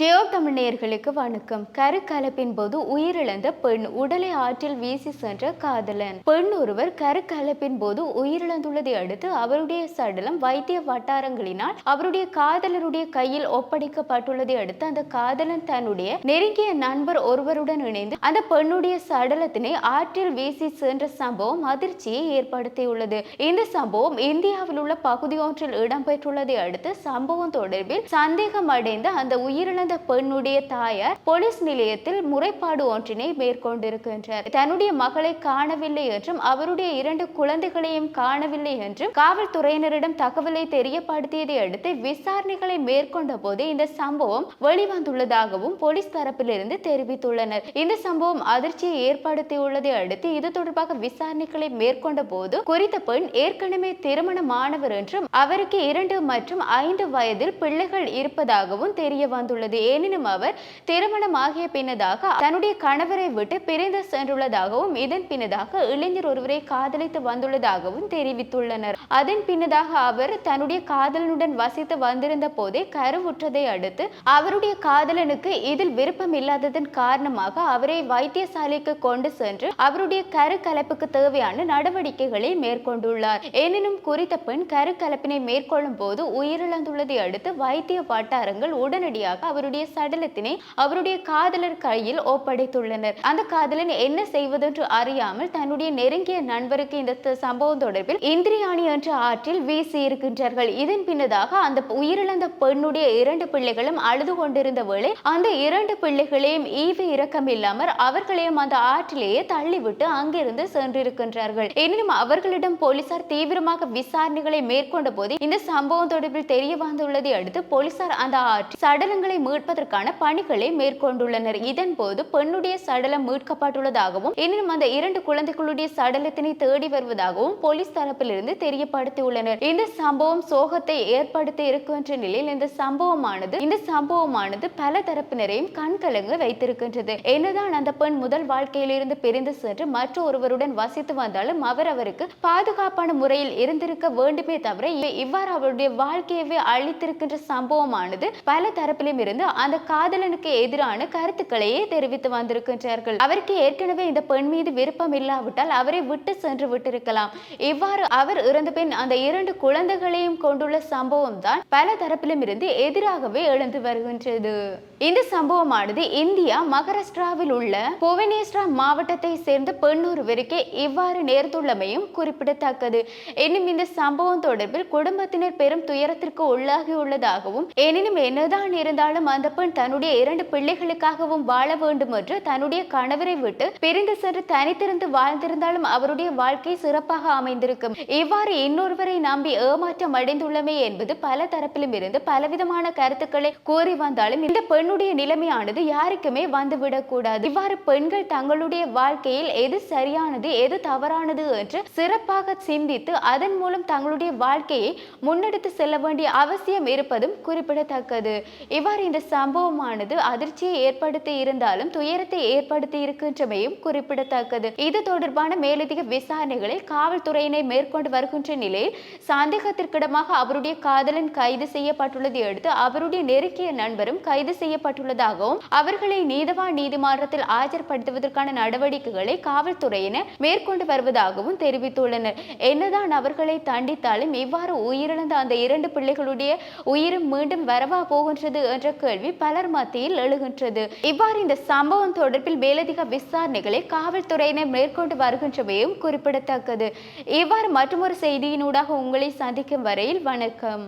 Deo தமிழ்நேயர்களுக்கு வணக்கம். கருக்கலப்பின் போது உயிரிழந்த பெண் உடலை ஆற்றில் வீசி சென்ற காதலன். பெண் ஒருவர் கருக்கலப்பின் போது உயிரிழந்துள்ளதை அடுத்து அவருடைய சடலம் வைத்திய வட்டாரங்களினால் அவருடைய காதலருடைய கையில் ஒப்படைக்கப்பட்டுள்ளதை அடுத்து அந்த காதலன் தன்னுடைய நெருங்கிய நண்பர் ஒருவருடன் இணைந்து அந்த பெண்ணுடைய சடலத்தினை ஆற்றில் வீசி சென்ற சம்பவம் அதிர்ச்சியை ஏற்படுத்தியுள்ளது. இந்த சம்பவம் இந்தியாவில் உள்ள பகுதி ஒன்றில் இடம்பெற்றுள்ளதை அடுத்து சம்பவம் தொடர்பில் சந்தேகம் அடைந்த அந்த உயிரிழந்த பெண்ணுடைய தாயார் போலீஸ் நிலையத்தில் முறைப்பாடு ஒன்றினை மேற்கொண்டிருக்கின்றார். தன்னுடைய மகளை காணவில்லை என்றும் அவருடைய இரண்டு குழந்தைகளையும் காணவில்லை என்றும் காவல்துறையினரிடம் தகவலை தெரியப்படுத்தியதை அடுத்து விசாரணைகளை மேற்கொண்ட போது இந்த சம்பவம் வெளிவந்துள்ளதாகவும் போலீஸ் தரப்பிலிருந்து தெரிவித்துள்ளனர். இந்த சம்பவம் அதிர்ச்சியை ஏற்படுத்தியுள்ளதை அடுத்து இது தொடர்பாக விசாரணைகளை மேற்கொண்ட போது குறித்த பெண் ஏற்கனவே திருமணமானவர் என்றும் அவருக்கு இரண்டு மற்றும் ஐந்து வயதில் பிள்ளைகள் இருப்பதாகவும் தெரிய வந்துள்ளது உள்ளது எனினும் அவர் திருமணமாகிய பின்னதாக தன்னுடைய கணவரை விட்டு பிரிந்து சென்றுள்ளதாகவும் இதன் பின்னதாக இளைஞர் ஒருவரை காதலித்து வந்துள்ளதாகவும் தெரிவித்துள்ளனர். அதன் பின்னதாக அவர் தன்னுடைய காதலனுடன் வசித்து வந்திருந்த போதே கருவுற்றதை அடுத்து அவருடைய காதலனுக்கு இதில் விருப்பம் இல்லாததன் காரணமாக அவரை வைத்தியசாலைக்கு கொண்டு சென்று அவருடைய கரு கலப்புக்கு தேவையான நடவடிக்கைகளை மேற்கொண்டுள்ளார். எனினும் குறித்த பெண் கரு கலப்பினை மேற்கொள்ளும் போது உயிரிழந்துள்ளதை அடுத்து வைத்திய வட்டாரங்கள் உடனடியாக அவர் அவருடைய சடலத்தினை அவருடைய காதலர் கையில் ஒப்படைத்துள்ளனர். அந்த காதலன் என்ன செய்வதென்று அறியாமல் தன்னுடைய நெருங்கிய நண்பருக்கு இந்த சம்பவம் தொடர்பில் இந்திரியாணி என்ற ஆற்றில் வீசி இருக்கின்றார்கள். இதன் பின்னதாக அந்த உயிரிழந்த பெண்ணுடைய இரண்டு பிள்ளைகளும் அழுது கொண்டிருந்த வேளை அந்த இரண்டு பிள்ளைகளையும் ஈவு இரக்கம் இல்லாமல் அவர்களையும் அந்த ஆற்றிலேயே தள்ளிவிட்டு அங்கிருந்து சென்றிருக்கின்றார்கள். எனினும் அவர்களிடம் போலீசார் தீவிரமாக விசாரணைகளை மேற்கொண்ட போது இந்த சம்பவம் தொடர்பில் தெரிய வந்துள்ளதை அடுத்து போலீசார் அந்த ஆற்றில் சடலங்களை மீட்பதற்கான பணிகளை மேற்கொண்டுள்ளனர். இதன் போது பெண்ணுடைய சடலம் மீட்கப்பட்டுள்ளதாகவும் எனினும் அந்த இரண்டு குழந்தைகளுடைய சடலத்தினை தேடி வருவதாகவும் போலீஸ் தரப்பிலிருந்து தெரியப்படுத்தியுள்ளனர். இந்த சம்பவம் சோகத்தை ஏற்படுத்தி இருக்கின்ற நிலையில் இந்த சம்பவமானது இந்த சம்பவமானது பல தரப்பினரையும் கண்கலங்க வைத்திருக்கின்றது. என்னதான் அந்த பெண் முதல் வாழ்க்கையிலிருந்து பிரிந்து சென்று மற்ற ஒருவருடன் வசித்து வந்தாலும் அவர் அவருக்கு பாதுகாப்பான முறையில் இருந்திருக்க வேண்டுமே தவிர இவ்வாறு அவருடைய வாழ்க்கையவே அழித்திருக்கின்ற சம்பவமானது பல தரப்பிலும் இருந்து அந்த காதலனுக்கு எதிரான கருத்துக்களையே தெரிவித்து வந்திருக்கின்றார்கள். அவருக்கு ஏற்கனவே இந்த பெண் மீது விருப்பம் இல்லாவிட்டால் அவரை விட்டு சென்று விட்டிருக்கலாம். இவ்வாறு அவர் இறந்த பின் அந்த இரண்டு குழந்தைகளையும் கொண்டுள்ள சம்பவம் தான் பல தரப்பிலும் இருந்து எதிராகவே எழுந்து வருகின்றது. இந்த சம்பவமானது இந்தியா மகாராஷ்டிராவில் உள்ள புவனேஸ்வரா மாவட்டத்தை சேர்ந்த பெண் ஒருவருக்கு இவ்வாறு நேர்ந்துள்ளமையும் குறிப்பிடத்தக்கது. எனினும் இந்த சம்பவம் தொடர்பில் குடும்பத்தினர் பெரும் துயரத்திற்கு உள்ளாகியுள்ளதாகவும் எனினும் என்னதான் இருந்தாலும் அந்த பெண் தன்னுடைய இரண்டு பிள்ளைகளுக்காகவும் வாழ வேண்டும் என்று தன்னுடைய கணவரை விட்டு பிரிந்து சென்று தனித்திருந்து வாழ்ந்திருந்தாலும் அவருடைய வாழ்க்கை சிறப்பாக அமைந்திருக்கும். இவ்வாறு இன்னொருவரை நம்பி ஏமாற்றம் அடைந்துள்ளமை என்பது பல தரப்பிலும் இருந்து பலவிதமான கருத்துக்களை கூறி வந்தாலும் இந்த பெண்ணுடைய நிலைமையானது யாருக்குமே வந்துவிடக்கூடாது இவ்வாறு பெண்கள் தங்களுடைய வாழ்க்கையில் எது சரியானது எது தவறானது என்று சிறப்பாக சிந்தித்து அதன் மூலம் தங்களுடைய வாழ்க்கையை முன்னெடுத்து செல்ல வேண்டிய அவசியம் இருப்பதும் குறிப்பிடத்தக்கது. இவ்வாறு இந்த சம்பவமானது அதிர்ச்சியை ஏற்படுத்தி இருந்தாலும் துயரத்தை ஏற்படுத்தி இருக்கின்றமையும் குறிப்பிடத்தக்கது. இது தொடர்பான மேலதிக விசாரணைகளை காவல்துறையினை மேற்கொண்டு வருகின்ற நிலையில் சந்தேகத்திற்கிடமாக அவருடைய காதலன் கைது செய்யப்பட்டுள்ளதை அடுத்து அவருடைய நெருங்கிய நண்பரும் கைது செய்யப்பட்டுள்ளதாகவும் அவர்களை நீதவான் நீதிமன்றத்தில் ஆஜர்படுத்துவதற்கான நடவடிக்கைகளை காவல்துறையினர் மேற்கொண்டு வருவதாகவும் தெரிவித்துள்ளனர். என்னதான் அவர்களை தண்டித்தாலும் இவ்வாறு உயிரிழந்த அந்த இரண்டு பிள்ளைகளுடைய உயிரும் மீண்டும் வரவா போகின்றது என்ற கேள்வி பலர் மத்தியில் எழுகின்றது. இவ்வாறு இந்த சம்பவம் தொடர்பில் மேலதிக விசாரணைகளை காவல்துறையினர் மேற்கொண்டு வருகின்றவையும் குறிப்பிடத்தக்கது. இவ்வாறு மற்றொரு செய்தியினூடாக உங்களை சந்திக்கும் வரையில் வணக்கம்.